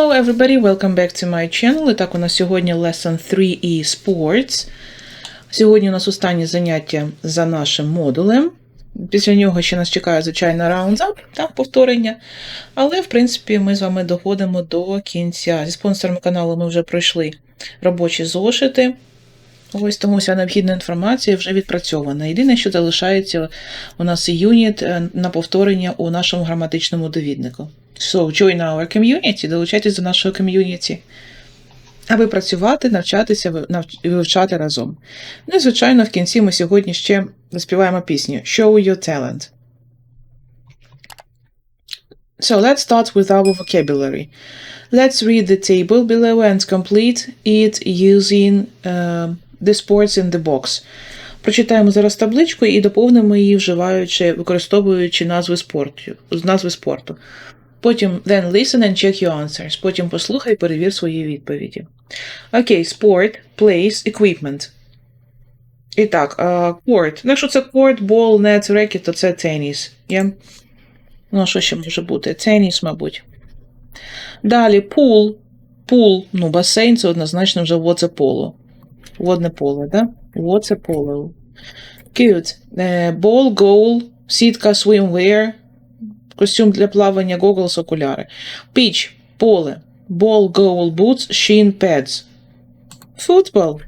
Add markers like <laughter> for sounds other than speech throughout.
Hello everybody, welcome back to my channel. І так, у нас сьогодні lesson 3E Sports. Сьогодні у нас останнє заняття за нашим модулем. Після нього ще нас чекає, звичайно, раундзап, так, повторення. Але, в принципі, ми з вами доходимо до кінця. Зі спонсорами каналу ми вже пройшли робочі зошити. Ось тому вся необхідна інформація вже відпрацьована. Єдине, що залишається у нас юніт е, на повторення у нашому граматичному довіднику. So, join our community, долучайтесь до нашого ком'юніті, аби працювати, навчатися вивчати разом. Ну і, звичайно, в кінці ми сьогодні ще заспіваємо пісню Show your talent. So let's start with our vocabulary. Let's read the table below and complete it using uh, the sports in the box. Прочитаємо зараз табличку і доповнимо її, вживаючи, використовуючи назви спорту, назви спорту. Потім then listen and check your answers. Потім послухай перевір свої відповіді. Окей, sport, place, equipment. І так, uh, court. Ну, якщо це court, ball, net, racket, то це теніс. Yeah? Ну, що ще може бути? Теніс, мабуть. Далі pool. Pool, ну, басейн це однозначно вже water polo. Водне поле, да? Water polo. Good. Е, Ball, goal, сітка, swimwear, костюм для плавання, goggles, окуляри. Pitch, поле. Ball, goal, boots, shin, pads. Football.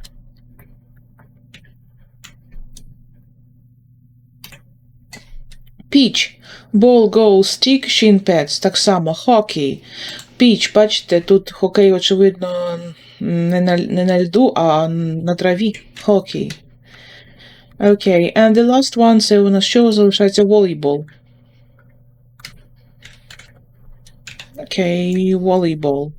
Pitch. Ball, goal, stick, shin, pads. Так само. Hockey. Pitch, бачите, тут хокей, очевидно, не на, не на льду, а на траві. Hockey. Окей. And the last one, це у нас що залишається? Volleyball. Окей, volleyball.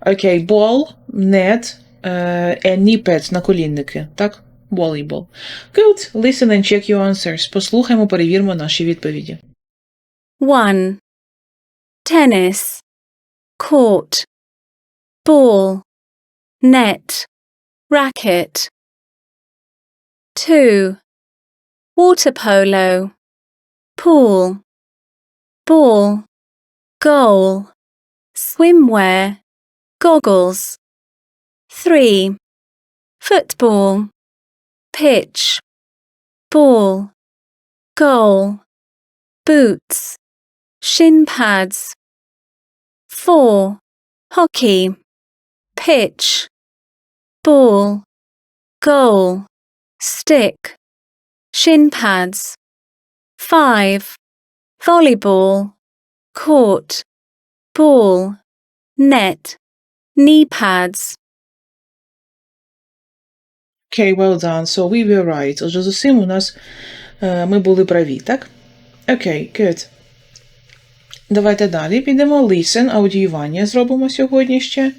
Окей, ball, net, uh, and knee pads, наколінники, так? Volleyball. Good. Listen and check your answers. Послухаймо, перевіримо наші відповіді. 1. Tennis. Court. Ball. Net. Racket. 2. Water polo. Pool. Ball. Goal. Swimwear. Goggles. 3. Football. Pitch. Ball. Goal. Boots. Shin pads. 4. Hockey. Pitch. Ball. Goal. Stick. Shin pads. 5. Volleyball. Court. Ball. Net. Knee pads. Окей, well done. So we were right. Отже, з усім у нас е, ми були праві, так? Окей, good. Давайте далі підемо. Listen, аудіювання зробимо сьогодні ще.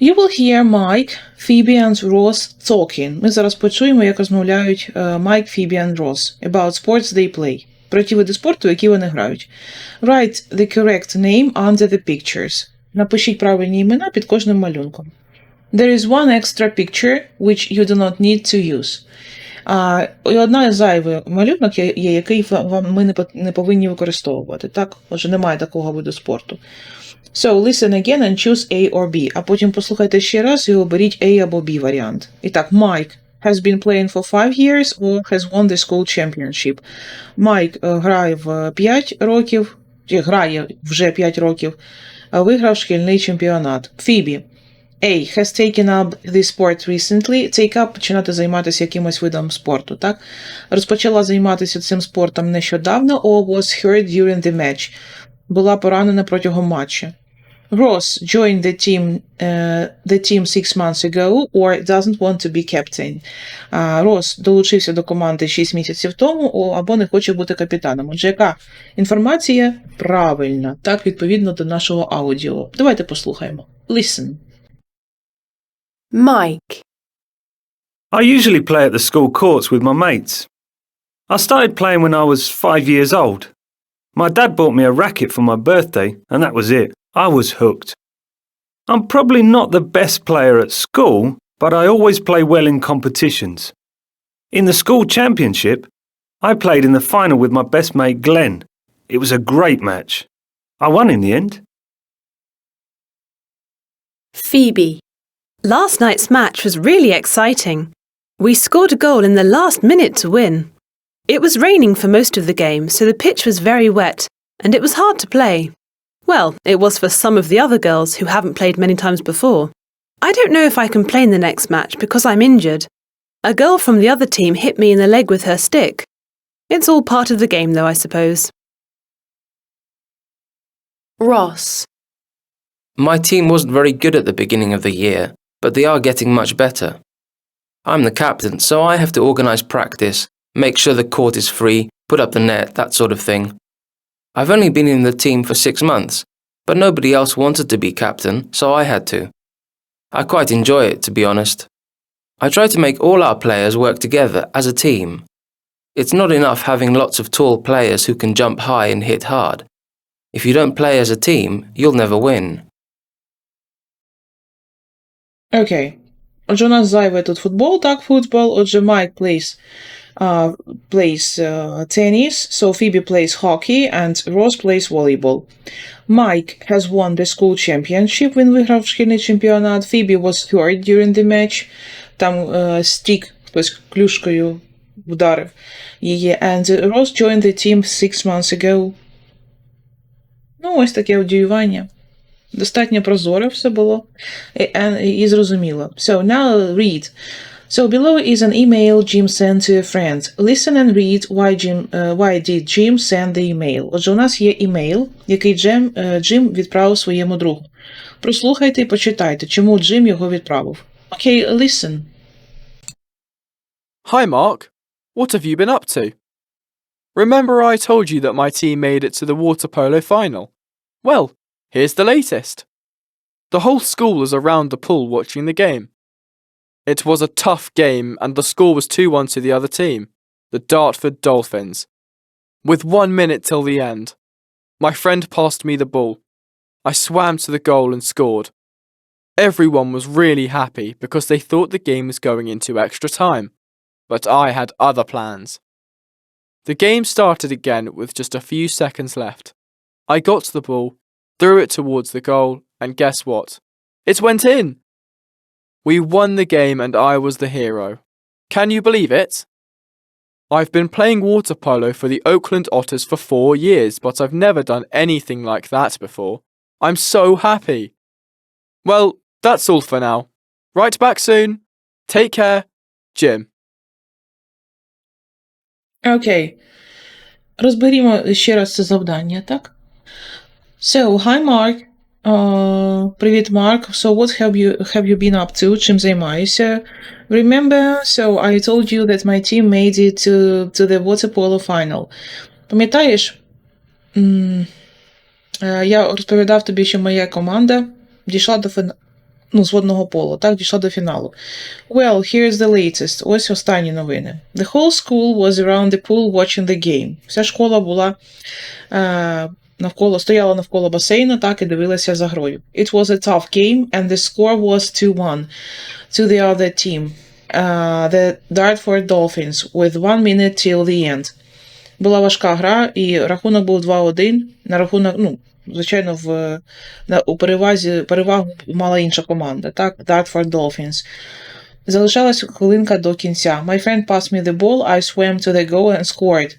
You will hear Mike, Phoebe and Ross talking. Ми зараз почуємо, як розмовляють е, Mike, Phoebe and Ross about sports they play. Про ті види спорту, які вони грають. Write the correct name under the pictures. Напишіть правильні імена під кожним малюнком. There is one extra picture which you do not need to use. А, і одна зайвий малюнок є, який вам ми не повинні використовувати. Так? Отже, немає такого виду спорту. So, listen again and choose A or B. А потім послухайте ще раз і оберіть A або B варіант. І так, Mike has been playing for five years or has won the school championship. Майк е, грає в 5 років, чи грає вже 5 років, виграв шкільний чемпіонат. Фібі. A. Has taken up this sport recently. Take up – починати займатися якимось видом спорту, так? Розпочала займатися цим спортом нещодавно or was hurt during the match. Була поранена протягом матчу. Ross joined the team, uh, the team six months ago or doesn't want to be captain. А, Рос долучився до команди 6 місяців тому о, або не хоче бути капітаном. Отже, яка інформація правильна, так, відповідно до нашого аудіо. Давайте послухаємо. Listen. Mike, I usually play at the school courts with my mates. I started playing when I was five years old. My dad bought me a racket for my birthday, and that was it. I was hooked. I'm probably not the best player at school, but I always play well in competitions. In the school championship, I played in the final with my best mate Glenn. It was a great match. I won in the end. Phoebe. Last night's match was really exciting. We scored a goal in the last minute to win. It was raining for most of the game, so the pitch was very wet and it was hard to play. Well, it was for some of the other girls who haven't played many times before. I don't know if I can play in the next match because I'm injured. A girl from the other team hit me in the leg with her stick. It's all part of the game, though, I suppose. Ross. My team wasn't very good at the beginning of the year, but they are getting much better. I'm the captain, so I have to organise practice, make sure the court is free, put up the net, that sort of thing. I've only been in the team for six months, but nobody else wanted to be captain, so I had to. I quite enjoy it, to be honest. I try to make all our players work together as a team. It's not enough having lots of tall players who can jump high and hit hard. If you don't play as a team, you'll never win. Окей. Отже, у нас зайве тут футбол, так, футбол. Отже, Майк plays, uh, plays uh, tennis, so Phoebe plays hockey, and Ross plays volleyball. Mike has won the school championship, він виграв шкільний чемпіонат. Phoebe was hurt during the match. Там uh, стік хтось клюшкою вдарив її. And Ross joined the team six months ago. Ну, ось таке одіювання. Достатньо прозоре все було і, і, і зрозуміло. So now read. So below is an email Jim sent to a friend. Listen and read why Jim uh, why did Jim send the email. Отже, у нас є імейл, який Джем, uh, Джим відправив своєму другу. Прослухайте і почитайте, чому Джим його відправив. Окей, okay, listen. Hi, Mark. What have you been up to? Remember, I told you that my team made it to the water polo final? Well, here's the latest. The whole school was around the pool watching the game. It was a tough game, and the score was 2 1 to the other team, the Dartford Dolphins. With one minute till the end, my friend passed me the ball. I swam to the goal and scored. Everyone was really happy because they thought the game was going into extra time, but I had other plans. The game started again with just a few seconds left. I got the ball, threw it towards the goal, and guess what? It went in! We won the game and I was the hero. Can you believe it? I've been playing water polo for the Oakland Otters for four years, but I've never done anything like that before. I'm so happy. Well, that's all for now. Right back soon. Take care. Jim. Окей. Розберімо ще раз це завдання, так? So, hi Mark. Uh, привіт, Mark. So, what have you have you been up to? Чим займаєшся? Remember, so I told you that my team made it to, to the water polo final. Пам'ятаєш? М, е, Я розповідав тобі, що моя команда дійшла до фіна... ну, з водного полу, так, дійшла до фіналу. Well, here's the latest. Ось останні новини. The whole school was around the pool watching the game. Вся школа була е, навколо, стояла навколо басейну, так, і дивилася за грою. It was a tough game, and the score was 2-1 to the other team. Uh, the Dartford Dolphins with one minute till the end. Була важка гра, і рахунок був 2-1. На рахунок, ну, звичайно, в, на, у перевазі перевагу мала інша команда, так? Dartford Dolphins. Залишалась хвилинка до кінця. My friend passed me the ball, I swam to the goal and scored.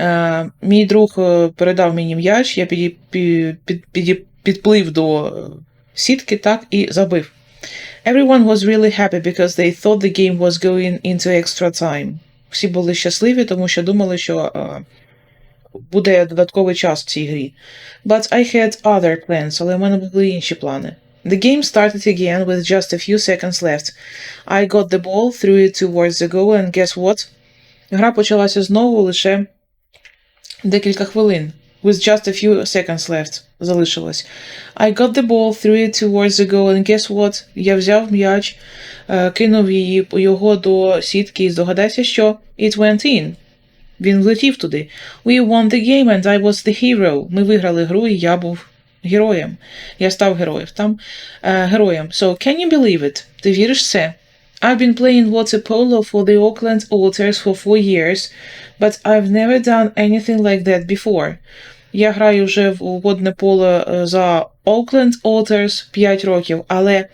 Е, мій друг е, передав мені м'яч, я під, під, під, підплив до е, сітки, так, і забив. Everyone was really happy because they thought the game was going into extra time. Всі були щасливі, тому що думали, що е, буде додатковий час в цій грі. But I had other plans, але в мене були інші плани. The game started again with just a few seconds left. I got the ball, threw it towards the goal, and guess what? Гра почалася знову лише декілька хвилин. With just a few seconds left. Залишилось. I got the ball, threw it towards the goal, and guess what? Я взяв м'яч, е, кинув її, його до сітки і здогадайся, що it went in. Він влетів туди. We won the game and I was the hero. Ми виграли гру, і я був героєм. Я став героєм. Там е, героєм. So, can you believe it? Ти віриш це? I've been playing water polo for the Auckland Otters for four years, but I've never done anything like that before. Я граю вже в водне поле е, за Oakland Otters 5 років, але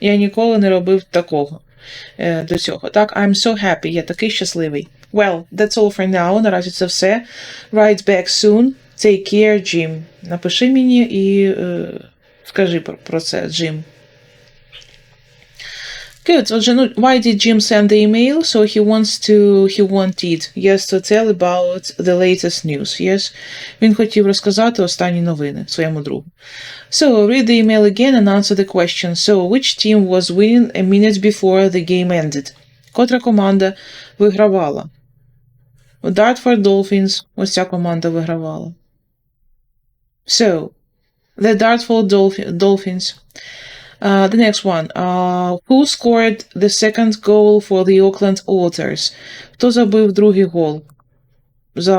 я ніколи не робив такого е, до цього. Так, I'm so happy, я такий щасливий. Well, that's all for now. Наразі це все. Write back soon. Take care, Jim. Напиши мені і е, скажи про це, Джим. Good. Отже, ну, why did Jim send the email? So he wants to, he wanted, yes, to tell about the latest news, yes? Він хотів розказати останні новини своєму другу. So, read the email again and answer the question. So, which team was winning a minute before the game ended? Котра команда вигравала? Dartford Dolphins, ось ця команда вигравала. So, the Dartford Dolph- Dolphins. Uh, the next one. Uh, who scored the second goal for the Auckland Otters? Хто забив другий гол за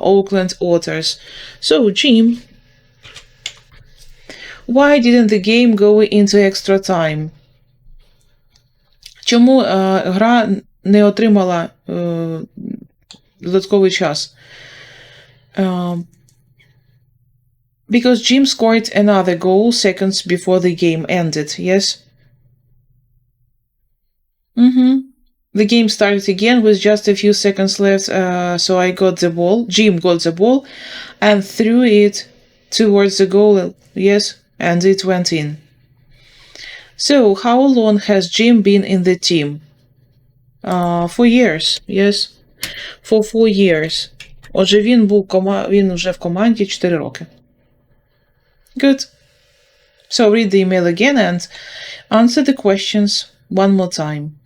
Auckland Otters? So, Jim. Why didn't the game go into extra time? Чому е, гра не отримала е, додатковий час? Е, because Jim scored another goal seconds before the game ended, yes? Mm-hmm. The game started again with just a few seconds left, uh, so I got the ball. Jim got the ball and threw it towards the goal, yes, and it went in. So, how long has Jim been in the team? Uh, for years, yes. For four years. Отже, він був кома... він вже в команді 4 роки. Good. So read the email again and answer the questions one more time.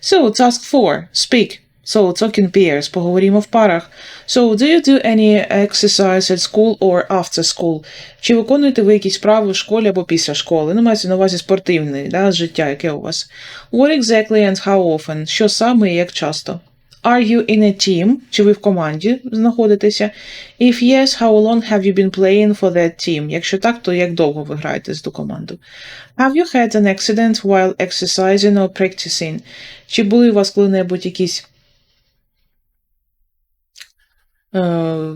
So, task 4. Speak. So, talking pairs. Поговоримо в парах. So, do you do any exercise at school or after school? Чи виконуєте ви якісь справи в школі або після школи? Ну, мається на увазі спортивне да, життя, яке у вас. What exactly and how often? Що саме і як часто? Are you in a team? Чи ви в команді знаходитеся? If yes, how long have you been playing for that team? Якщо так, то як довго ви граєте з ту команду? Have you had an accident while exercising or practicing? Чи були у вас коли-небудь якісь е,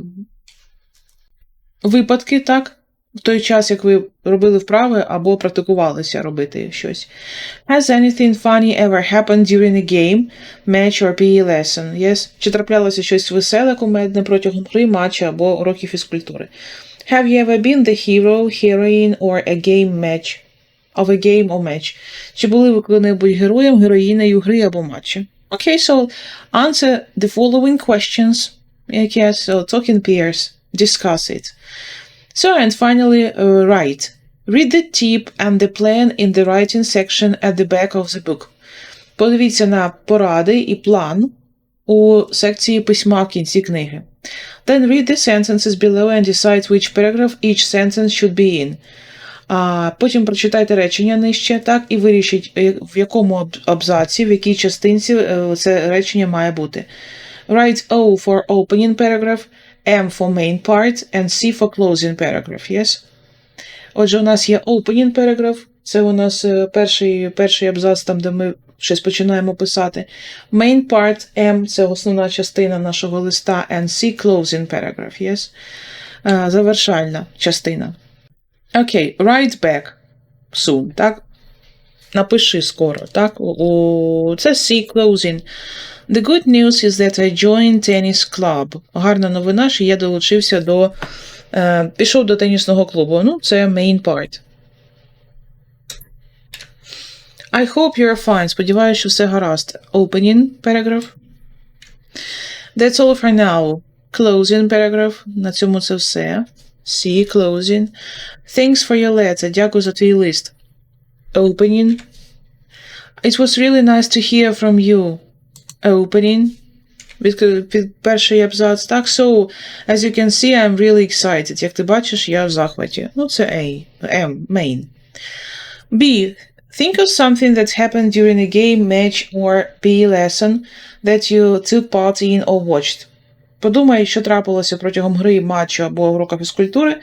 випадки, так? В той час, як ви робили вправи або практикувалися робити щось. Has anything funny ever happened during a game, match or PE lesson? Yes? Чи траплялося щось веселе кумедне протягом гри, матчу або уроків фізкультури? Have you ever been the hero, heroine or a game match? Of a game or match? Чи були ви коли-небудь героєм, героїнею гри або матчі? Okay, so answer the following questions. Yes, so talking pairs. Discuss it. So, and finally, uh, write. Read the tip and the plan in the writing section at the back of the book. Подивіться на поради і план у секції письма в кінці книги. Then read the sentences below and decide which paragraph each sentence should be in. А потім прочитайте речення нижче, так, і вирішіть, е, в якому абзаці, в якій частинці е, це речення має бути. Write O for opening paragraph, M for main part, and C for closing paragraph, yes? Отже, у нас є opening paragraph, це у нас е, перший, перший абзац, там, де ми щось починаємо писати. Main part, M, це основна частина нашого листа, and C closing paragraph, yes? Е, Завершальна частина. Окей, write back soon, так? Напиши скоро, так? Це C closing. The good news is that I joined tennis club. Гарна новина, що я долучився до. Е, пішов до тенісного клубу. Ну, це main part. I hope you're fine. Сподіваюся, що все гаразд. Opening paragraph. That's all for now. Closing paragraph. На цьому це все. See, closing. Thanks for your letter. Дякую за твій лист. Opening. It was really nice to hear from you. Opening. Від, під перший абзац. Так, so, as you can see, I'm really excited. Як ти бачиш, я в захваті. Ну, це A. M. Main. B. Think of something that happened during a game, match, or PE lesson that you took part in or watched. Подумай, що трапилося протягом гри, матчу або урока фізкультури,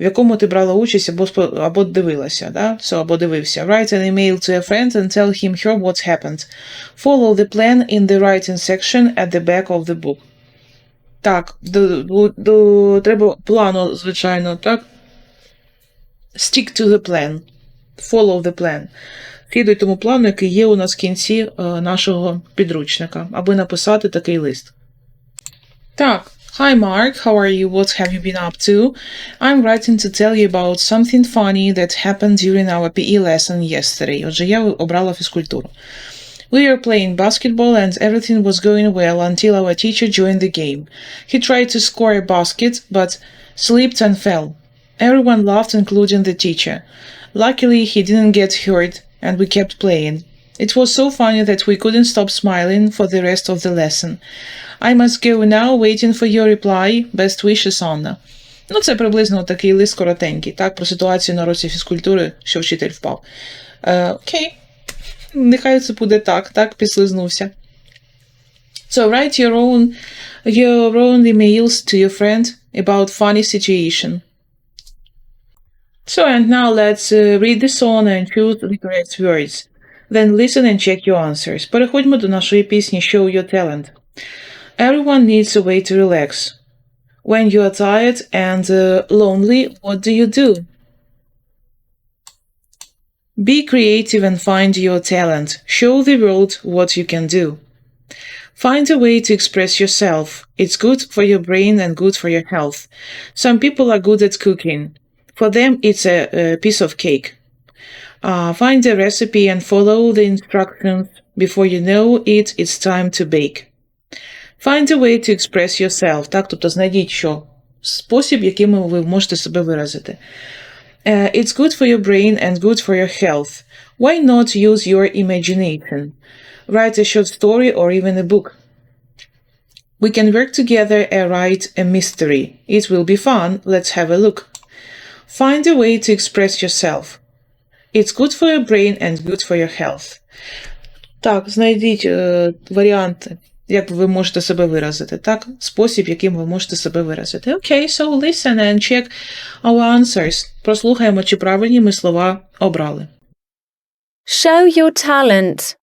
в якому ти брала участь або, або дивилася, да? so, або дивився. Write an email to a friend and tell him her what happened. Follow the plan in the writing section at the back of the book. Так, до, до, до, треба плану, звичайно, так? Stick to the plan. Follow the plan. Слідуй тому плану, який є у нас в кінці е, нашого підручника, аби написати такий лист. Так. Hi Mark, how are you? What have you been up to? I'm writing to tell you about something funny that happened during our PE lesson yesterday. Отже, я обрала фізкультуру. We were playing basketball and everything was going well until our teacher joined the game. He tried to score a basket but slipped and fell. Everyone laughed, including the teacher. Luckily, he didn't get hurt and we kept playing. It was so funny that we couldn't stop smiling for the rest of the lesson. I must go now, waiting for your reply. Best wishes, Anna. Ну, це приблизно такий лист коротенький, так, про ситуацію на році фізкультури, що вчитель впав. Е, окей. Нехай це буде так, так, підслизнувся. So write your own, your own emails to your friend about funny situation. So and now let's uh, read the song and choose the correct words. Then listen and check your answers. Переходьмо до нашої пісні Show Your Talent. Everyone needs a way to relax. When you are tired and uh, lonely, what do you do? Be creative and find your talent. Show the world what you can do. Find a way to express yourself. It's good for your brain and good for your health. Some people are good at cooking. For them, it's a, a piece of cake. Uh, find a recipe and follow the instructions. Before you know it, it's time to bake. Find a way to express yourself. Так, тобто знайдіть що спосіб, яким ви можете себе виразити. Uh, it's good for your brain and good for your health. Why not use your imagination? Write a short story or even a book. We can work together and write a mystery. It will be fun. Let's have a look. Find a way to express yourself. It's good for your brain and good for your health. Так, знайдіть е, варіанти, як ви можете себе виразити. Так, спосіб, яким ви можете себе виразити. Окей, so listen and check our answers. Прослухаємо, чи правильні ми слова обрали. Show your talent.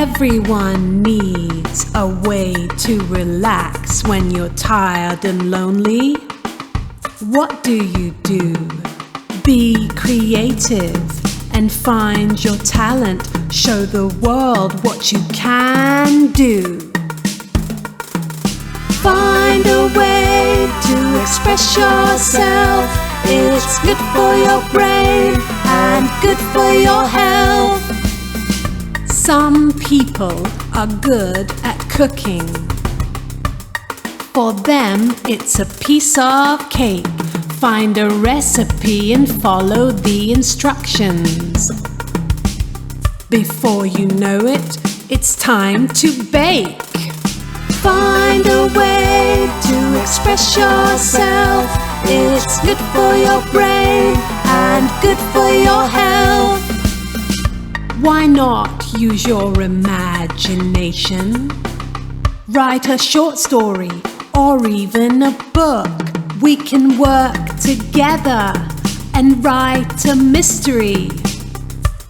Everyone needs a way to relax when you're tired and lonely. What do you do? Be creative and find your talent. Show the world what you can do. Find a way to express yourself. It's good for your brain and good for your health. Some people are good at cooking. For them, it's a piece of cake. Find a recipe and follow the instructions. Before you know it, it's time to bake. Find a way to express yourself. It's good for your brain and good for your health. Why not use your imagination? Write a short story or even a book. We can work together and write a mystery.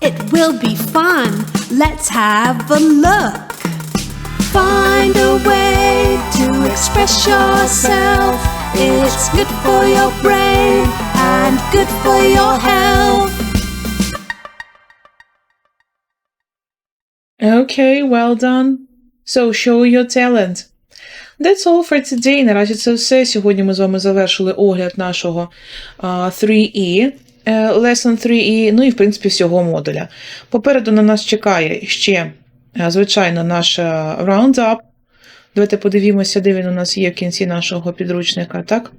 It will be fun. Let's have a look. Find a way to express yourself. It's good for your brain and good for your health. Okay, well done. So show your talent. That's all for today. Наразі це все. Сьогодні ми з вами завершили огляд нашого а, 3E, е, Lesson 3E, ну і в принципі всього модуля. Попереду на нас чекає ще, е, звичайно, наш е, Roundup. Давайте подивімося, де він у нас є в кінці нашого підручника, так?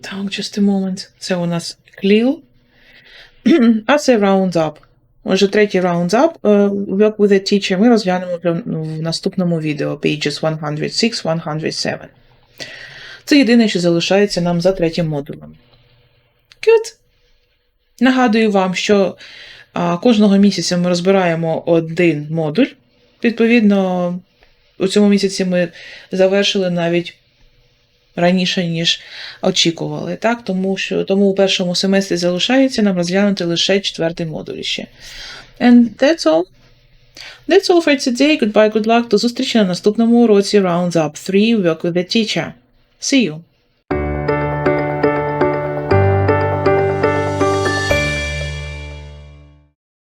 Так, just a moment. Це у нас Кліл. <clears throat> А це Roundup. Отже, третій roundup е, Work with teacher ми розглянемо в наступному відео pages 106-107. Це єдине, що залишається нам за третім модулем. Good. Нагадую вам, що кожного місяця ми розбираємо один модуль. Відповідно, у цьому місяці ми завершили навіть раніше, ніж очікували. Так? Тому, що, тому у першому семестрі залишається нам розглянути лише четвертий модуль ще. And that's all. That's all for today. Goodbye, good luck. До зустрічі на наступному уроці Rounds Up 3 Work with the Teacher. See you!